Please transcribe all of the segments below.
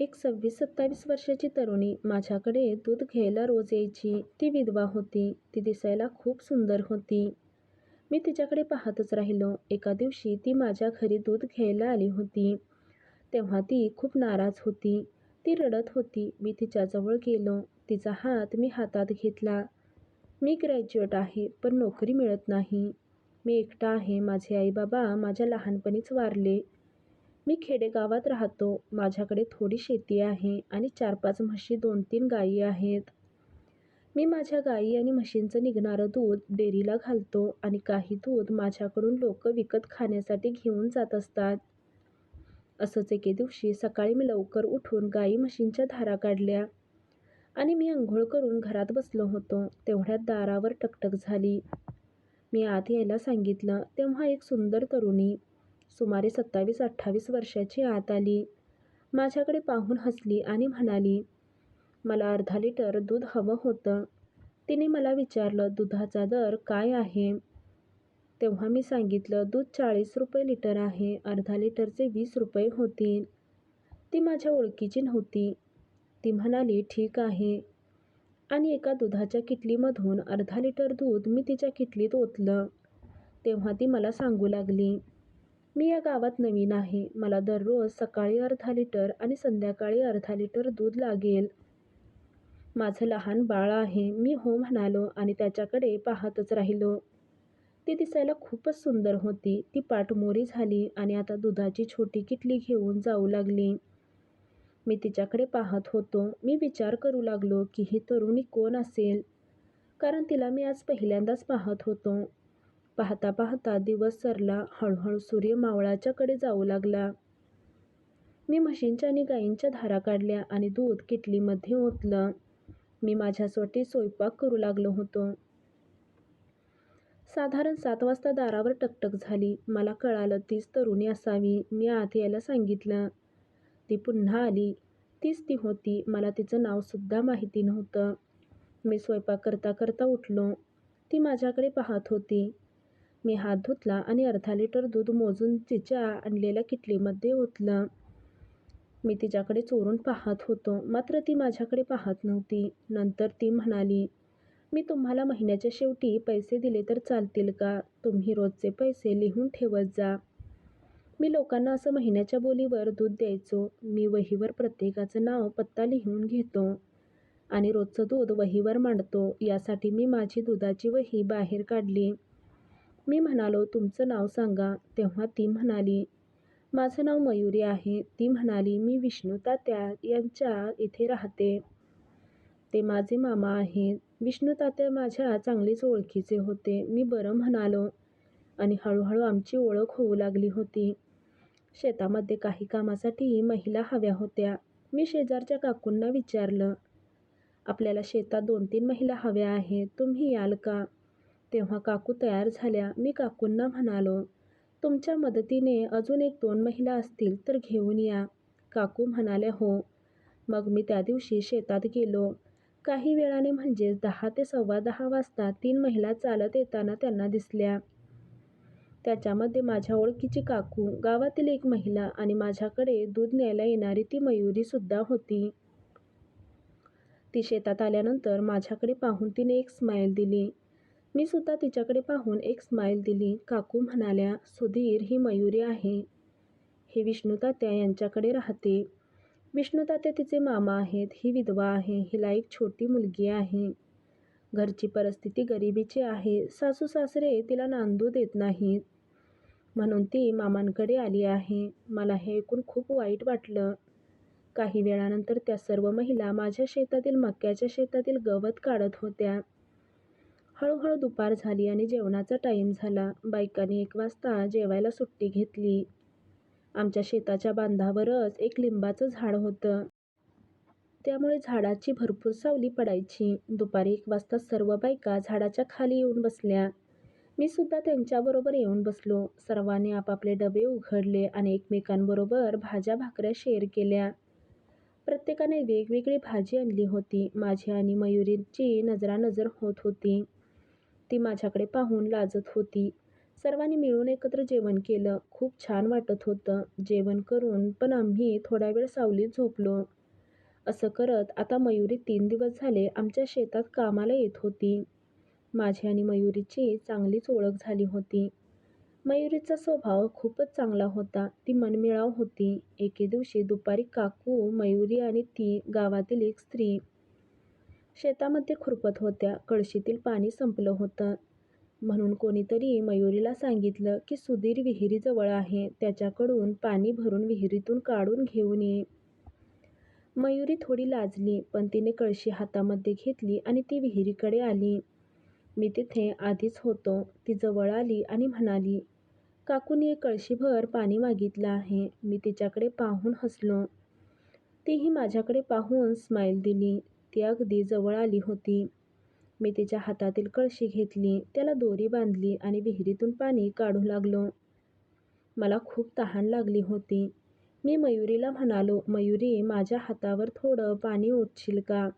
एक सव्वीस सत्तावीस वर्षाची तरुणी माझ्याकडे दूध घ्यायला रोज यायची. ती विधवा होती. ती दिसायला खूप सुंदर होती. मी तिच्याकडे पाहतच राहिलो. एका दिवशी ती माझ्या घरी दूध घ्यायला आली होती. तेव्हा ती खूप नाराज होती. ती रडत होती. मी तिच्याजवळ गेलो. तिचा हात मी हातात घेतला. मी ग्रॅज्युएट आहे, पण नोकरी मिळत नाही. मी एकटा आहे. माझे आई-बाबा माझ्या लहानपणीच वारले. मी खेडेगावात राहतो. माझ्याकडे थोडी शेती आहे आणि चार-पाच म्हशी, दोन-तीन गायी आहेत. मी माझ्या गायी आणि म्हशींचं निघणारं दूध डेअरीला घालतो आणि काही दूध माझ्याकडून लोक विकत खाण्यासाठी घेऊन जात असतात. असंच एके दिवशी सकाळी मी लवकर उठून गायी-म्हशींच्या धारा काढल्या आणि मी अंघोळ करून घरात बसलो होतो. तेवढ्यात दारावर टकटक झाली. मी आत यायला सांगितलं, तेव्हा एक सुंदर तरुणी, सुमारे सत्तावीस-अठ्ठावीस वर्षाची आत आली. माझ्याकडे पाहून हसली आणि म्हणाली, मला अर्धा लिटर दूध हवं होतं. तिने मला विचारलं, दुधाचा दर काय आहे? तेव्हा मी सांगितलं, दूध चाळीस रुपये लिटर आहे. अर्धा लिटरचे वीस रुपये होतील. ती माझ्या ओळखीची नव्हती. ती म्हणाली, ठीक आहे. आणि एका दुधाच्या किटलीमधून अर्धा लिटर दूध मी तिच्या किटलीत ओतलं. तेव्हा ती मला सांगू लागली, मी या गावात नवीन आहे. मला दररोज सकाळी अर्धा लिटर आणि संध्याकाळी अर्धा लिटर दूध लागेल. माझं लहान बाळ आहे. मी हो म्हणालो आणि त्याच्याकडे पाहतच राहिलो. ती दिसायला खूपच सुंदर होती. ती पाठमोरी झाली आणि आता दुधाची छोटी किटली घेऊन जाऊ लागली. मी तिच्याकडे पाहत होतो. मी विचार करू लागलो की ही तरुणी कोण असेल? कारण तिला मी आज पहिल्यांदाच पाहत होतो. पाहता पाहता दिवस सरला. हळूहळू सूर्य मावळाच्याकडे जाऊ लागला. मी म्हशींच्या आणि गायींच्या धारा काढल्या आणि दूध किटलीमध्ये ओतलं. मी माझ्यासाठी स्वयंपाक करू लागलो होतो. साधारण सात वाजता दारावर टकटक झाली. मला कळालं तीच तरुणी असावी. मी आत यायला सांगितलं. ती पुन्हा आली. तीच ती होती. मला तिचं नावसुद्धा माहिती नव्हतं. मी स्वयंपाक करता करता उठलो. ती माझ्याकडे पाहत होती. मी हात धुतला आणि अर्धा लिटर दूध मोजून तिच्या आणलेल्या किटलीमध्ये ओतलं. मी तिच्याकडे चोरून पाहत होतो, मात्र ती माझ्याकडे पाहत नव्हती. नंतर ती म्हणाली, मी तुम्हाला महिन्याच्या शेवटी पैसे दिले तर चालतील का? तुम्ही रोजचे पैसे लिहून ठेवत जा. मी लोकांना असं महिन्याच्या बोलीवर दूध द्यायचो. मी वहीवर प्रत्येकाचं नाव, पत्ता लिहून घेतो आणि रोजचं दूध वहीवर मांडतो. यासाठी मी माझी दुधाची वही बाहेर काढली. मी म्हणालो, तुमचं नाव सांगा. तेव्हा ती म्हणाली, माझं नाव मयुरी आहे. ती म्हणाली, मी विष्णूतात्या यांच्या इथे राहते. ते माझे मामा आहेत. विष्णूतात्या माझ्या चांगलीच ओळखीचे होते. मी बरं म्हणालो आणि हळूहळू आमची ओळख होऊ लागली होती. शेतामध्ये काही कामासाठी महिला हव्या होत्या. मी शेजारच्या काकूंना विचारलं, आपल्याला शेतात दोन-तीन महिला हव्या आहेत. तुम्ही याल का? तेव्हा काकू तयार झाल्या. मी काकूंना म्हणालो, तुमच्या मदतीने अजून एक-दोन महिला असतील तर घेऊन या. काकू म्हणाल्या, हो. मग मी त्या दिवशी शेतात गेलो. काही वेळाने म्हणजेच दहा ते सव्वा दहा वाजता तीन महिला चालत येताना त्यांना दिसल्या. त्याच्यामध्ये माझ्या ओळखीची काकू, गावातील एक महिला आणि माझ्याकडे दूध न्यायला येणारी ती मयुरीसुद्धा होती. ती शेतात आल्यानंतर माझ्याकडे पाहून तिने एक स्माईल दिली. मी सुद्धा तिच्याकडे पाहून एक स्माईल दिली. काकू म्हणाल्या, सुधीर, ही मयुरी आहे. हे विष्णुतात्या यांच्याकडे राहते. विष्णुतात्या तिचे मामा आहेत. ही विधवा आहे. हिला एक छोटी मुलगी आहे. घरची परिस्थिती गरिबीची आहे. सासू-सासरे तिला नांदू देत नाहीत. म्हणून ती मामांकडे आली आहे. मला हे ऐकून खूप वाईट वाटलं. काही वेळानंतर त्या सर्व महिला माझ्या शेतातील मक्याच्या शेतातील गवत काढत होत्या. हळूहळू दुपार झाली आणि जेवणाचा टाईम झाला. बायकांनी एक वाजता जेवायला सुट्टी घेतली. आमच्या शेताच्या बांधावरच एक लिंबाचं झाड होतं. त्यामुळे झाडाची भरपूर सावली पडायची. दुपारी एक वाजता सर्व बायका झाडाच्या खाली येऊन बसल्या. मी सुद्धा त्यांच्याबरोबर येऊन बसलो. सर्वांनी आपापले डबे उघडले आणि एकमेकांबरोबर भाज्या-भाकऱ्या शेअर केल्या. प्रत्येकाने वेगवेगळी भाजी आणली होती. माझी आणि मयुरीची नजरानजर होत होती. ती माझ्याकडे पाहून लाजत होती. सर्वांनी मिळून एकत्र जेवण केलं. खूप छान वाटत होतं. जेवण करून पण आम्ही थोडा वेळ सावलीत झोपलो. असं करत आता मयुरी तीन दिवस झाले आमच्या शेतात कामाला येत होती. माझी आणि मयुरीची चांगलीच ओळख झाली होती. मयुरीचा स्वभाव खूपच चांगला होता. ती मनमिळाऊ होती. एके दिवशी दुपारी काकू, मयुरी आणि ती गावातील एक स्त्री शेतामध्ये खुरपत होत्या. कळशीतील पाणी संपलं होतं. म्हणून कोणीतरी मयुरीला सांगितलं की सुधीर विहिरीजवळ आहे. त्याच्याकडून पाणी भरून विहिरीतून काढून घेऊन ये. मयुरी थोडी लाजली, पण तिने कळशी हातामध्ये घेतली आणि ती विहिरीकडे आली. मी तिथे आधीच होतो. ती जवळ आली आणि म्हणाली, काकूने एक कळशीभर पाणी मागितलं आहे. मी तिच्याकडे पाहून हसलो. तीही माझ्याकडे पाहून स्माईल दिली. ती अगदी जवळ आली होती. मी तिच्या हातातील कळशी घेतली, त्याला दोरी बांधली आणि विहिरीतून पाणी काढू लागलो. मला खूप तहान लागली होती. मी मयुरीला म्हणालो, मयुरी, माझ्या हातावर थोडं पाणी ओतशील का?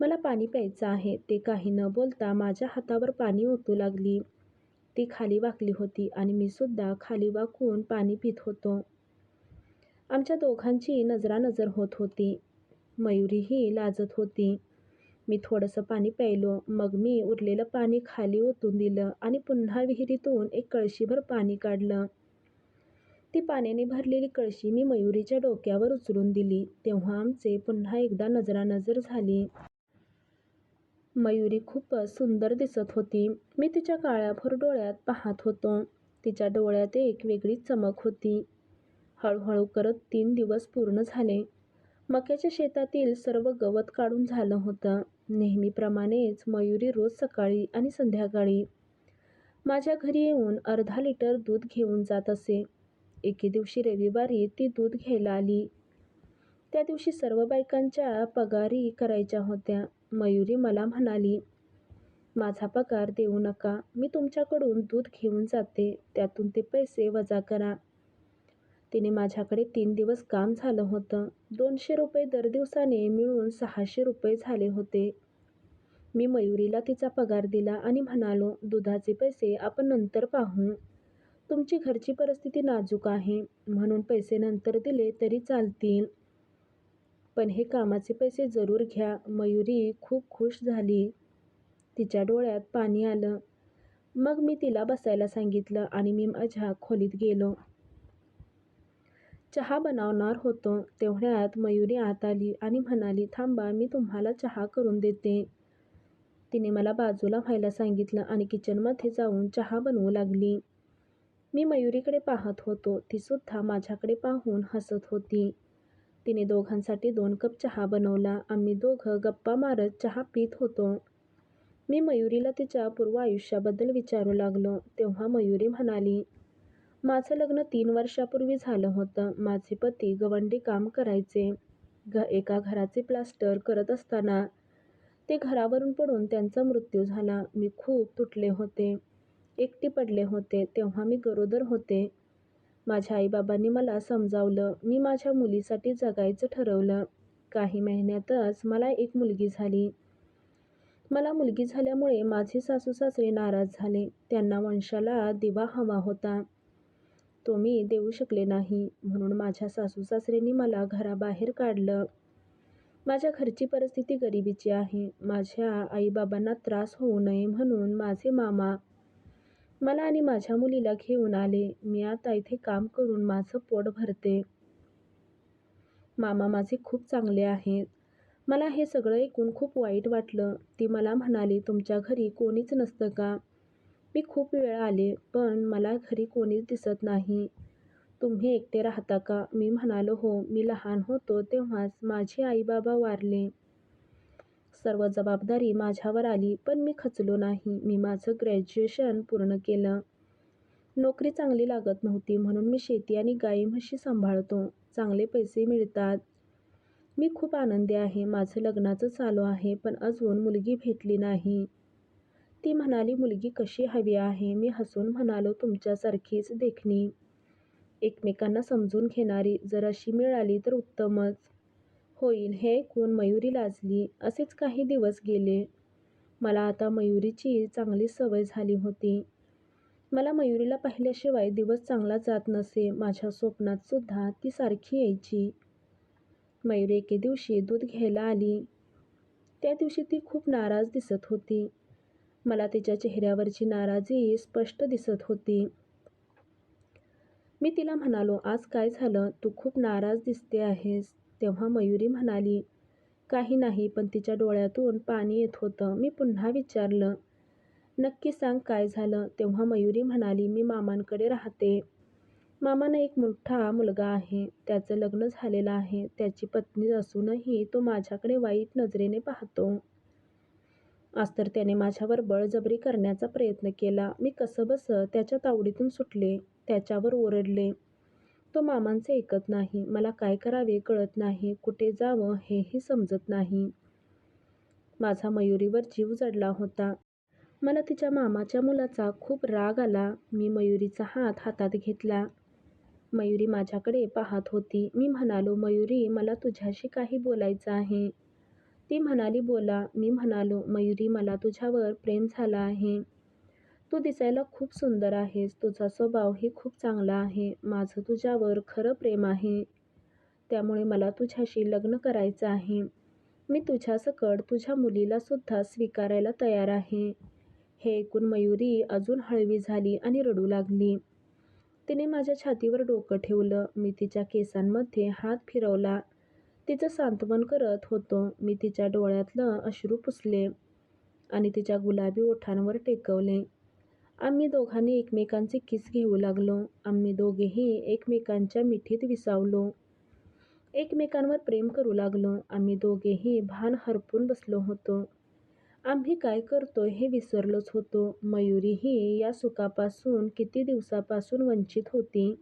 मला पाणी प्यायचं आहे. ती काही न बोलता माझ्या हातावर पाणी ओतू लागली. ती खाली वाकली होती आणि मी सुद्धा खाली वाकून पाणी पित होतो. आमच्या दोघांची नजरानजर होत होती. मयुरीही लाजत होती. मी थोडंसं पाणी प्यायलो. मग मी उरलेलं पाणी खाली ओतून दिलं आणि पुन्हा विहिरीतून एक कळशीभर पाणी काढलं. ती पाण्याने भरलेली कळशी मी मयुरीच्या डोक्यावर उचलून दिली. तेव्हा आमचे पुन्हा एकदा नजरानजर झाली. मयुरी खूपच सुंदर दिसत होती. मी तिच्या काळ्याभोर डोळ्यात पाहत होतो. तिच्या डोळ्यात एक वेगळी चमक होती. हळूहळू करत तीन दिवस पूर्ण झाले. मक्याच्या शेतातील सर्व गवत काढून झालं होतं. नेहमीप्रमाणेच मयुरी रोज सकाळी आणि संध्याकाळी माझ्या घरी येऊन अर्धा लिटर दूध घेऊन जात असे. एके दिवशी रविवारी ती दूध घ्यायला आली. त्या दिवशी सर्व बायकांच्या पगारी करायच्या होत्या. मयुरी मला म्हणाली, माझा पगार देऊ नका. मी तुमच्याकडून दूध घेऊन जाते. त्यातून ते पैसे वजा करा. तिने माझ्याकडे तीन दिवस काम झालं होतं. दोनशे रुपये दर दिवसाने मिळून सहाशे रुपये झाले होते. मी मयुरीला तिचा पगार दिला आणि म्हणालो, दुधाचे पैसे आपण नंतर पाहू. तुमची घरची परिस्थिती नाजूक आहे, म्हणून पैसे नंतर दिले तरी चालतील. पण हे कामाचे पैसे जरूर घ्या. मयुरी खूप खुश झाली. तिच्या डोळ्यात पाणी आलं. मग मी तिला बसायला सांगितलं आणि मी माझ्या खोलीत गेलो. चहा बनवणार होतो. तेवढ्यात मयुरी आत आली आणि म्हणाली, थांबा, मी तुम्हाला चहा करून देते. तिने मला बाजूला व्हायला सांगितलं आणि किचनमध्ये जाऊन चहा बनवू लागली. मी मयुरीकडे पाहत होतो. तीसुद्धा माझ्याकडे पाहून हसत होती. तिने दोघांसाठी दोन कप चहा बनवला. आम्ही दोघं गप्पा मारत चहा पीत होतो. मी मयुरीला तिच्या पूर्व आयुष्याबद्दल विचारू लागलो. तेव्हा मयुरी म्हणाली, माझं लग्न तीन वर्षापूर्वी झालं होतं. माझे पती गवंडी काम करायचे. घ एका घराचे प्लास्टर करत असताना ते घरावरून पडून त्यांचा मृत्यू झाला. मी खूप तुटले होते. एकटी पडले होते. तेव्हा मी गरोदर होते. माझ्या आईबाबांनी मला समजावलं. मी माझ्या मुलीसाठी जगायचं ठरवलं. काही महिन्यातच मला एक मुलगी झाली. मला मुलगी झाल्यामुळे माझे सासू-सासरे नाराज झाले. त्यांना वंशाला दिवा हवा होता. तो मी देऊ शकले नाही. म्हणून माझ्या सासू-सासऱ्यांनी मला घराबाहेर काढलं. माझ्या घरची परिस्थिती गरिबीची आहे. माझ्या आईबाबांना त्रास होऊ नये म्हणून माझे मामा मला आणि माझ्या मुलीला घेऊन आले. मी आता इथे काम करून माझं पोट भरते. मामा माझे खूप चांगले आहेत. मला हे सगळं ऐकून खूप वाईट वाटलं. ती मला म्हणाली, तुमच्या घरी कोणीच नसतं का? मी खूप वेळा आले, पण मला घरी कोणीच दिसत नाही. तुम्ही एकटे राहता का? मी म्हणालो, हो. मी लहान होतो तेव्हाच माझे आई-बाबा वारले. सर्व जबाबदारी माझ्यावर आली. पण मी खचलो नाही. मी माझं ग्रॅज्युएशन पूर्ण केलं. नोकरी चांगली लागत नव्हती म्हणून मी शेती आणि गाई-म्हशी सांभाळतो. चांगले पैसे मिळतात. मी खूप आनंदी आहे. माझं लग्नाचं चालू आहे, पण अजून मुलगी भेटली नाही. ती म्हणाली, मुलगी कशी हवी आहे? मी हसून म्हणालो, तुमच्यासारखीच देखणी, एकमेकांना समजून घेणारी. जर अशी मिळाली तर उत्तमच होईल. हे ऐकून मयुरी लाजली. असेच काही दिवस गेले. मला आता मयुरीची चांगली सवय झाली होती. मला मयुरीला पाहिल्याशिवाय दिवस चांगला जात नसे माझ्या स्वप्नात सुद्धा ती सारखी यायची मयुरी एके दिवशी दूध घ्यायला आली त्या दिवशी ती खूप नाराज दिसत होती मला तिच्या चेहऱ्यावरची नाराजी स्पष्ट दिसत होती. मी तिला म्हणालो आज काय झालं? तू खूप नाराज दिसते आहेस. तेव्हा मयुरी म्हणाली काही नाही पण तिच्या डोळ्यातून पाणी येत होतं. मी पुन्हा विचारलं नक्की सांग काय झालं? तेव्हा मयुरी म्हणाली मी मामांकडे राहते. मामानं एक मोठा मुलगा आहे. त्याचं लग्न झालेलं आहे. त्याची पत्नी असूनही तो माझ्याकडे वाईट नजरेने पाहतो. आज तर त्याने माझ्यावर बळजबरी करण्याचा प्रयत्न केला. मी कसंबस त्याच्या तावडीतून सुटले त्याच्यावर ओरडले. तो मामांचे ऐकत नाही. मला काय करावे कळत नाही. कुठे जावं हेही समजत नाही. माझा मयुरीवर जीव जडला होता. मला तिच्या मामाच्या मुलाचा खूप राग आला. मी मयुरीचा हात हातात घेतला. मयुरी माझ्याकडे पाहत होती. मी म्हणालो मयुरी मला तुझ्याशी काही बोलायचं आहे. ती म्हणाली बोला मी म्हणालो मयुरी मला तुझ्यावर प्रेम झालं आहे. तू दिसायला खूप सुंदर आहेस. तुझा स्वभावही खूप चांगला आहे. माझं तुझ्यावर खरं प्रेम आहे. त्यामुळे मला तुझ्याशी लग्न करायचं आहे. मी तुझ्यासकट तुझ्या मुलीला सुद्धा स्वीकारायला तयार आहे. हे ऐकून मयुरी अजून हळवी झाली आणि रडू लागली. तिने माझ्या छातीवर डोकं ठेवलं. मी तिच्या केसांमध्ये हात फिरवला. तिचं सांत्वन करत होतो. मी तिच्या डोळ्यातलं अश्रू पुसले आणि तिच्या गुलाबी ओठांवर टेकवले. आम्ही दोघांनी एकमेकांचे किस घेऊ लागलो. आम्ही दोघेही एकमेकांच्या मिठीत विसावलो. एकमेकांवर प्रेम करू लागलो. आम्ही दोघेही भान हरपून बसलो होतो. आम्ही काय करतो हे विसरलोच होतो. मयुरीही या सुखापासून किती दिवसापासून वंचित होती.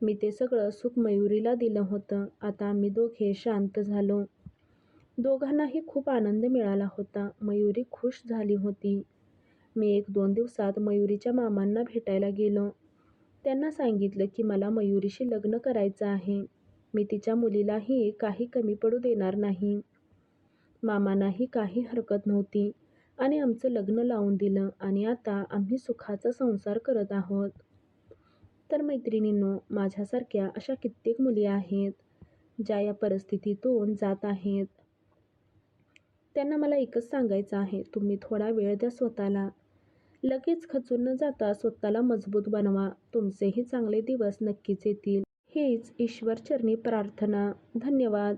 मी ते सगळं सुख मयुरीला दिलं होतं. आता आम्ही दोघे शांत झालो. दोघांनाही खूप आनंद मिळाला होता. मयुरी खुश झाली होती. मी एक दोन दिवसात मयुरीच्या मामांना भेटायला गेलो. त्यांना सांगितलं की मला मयुरीशी लग्न करायचं आहे. मी तिच्या मुलीलाही काही कमी पडू देणार नाही. मामांनाही काही हरकत नव्हती आणि आमचं लग्न लावून दिलं आणि आता आम्ही सुखाचा संसार करत आहोत. तर मैत्रिणींनो माझ्यासारख्या अशा कित्येक मुली आहेत ज्या या परिस्थितीतून जात आहेत. त्यांना मला एकच सांगायचं आहे तुम्ही थोडा वेळ द्या स्वतःला. लगेच खचून न जाता स्वतःला मजबूत बनवा. तुमचेही चांगले दिवस नक्कीच येतील. हीच ईश्वरचरणी प्रार्थना. धन्यवाद.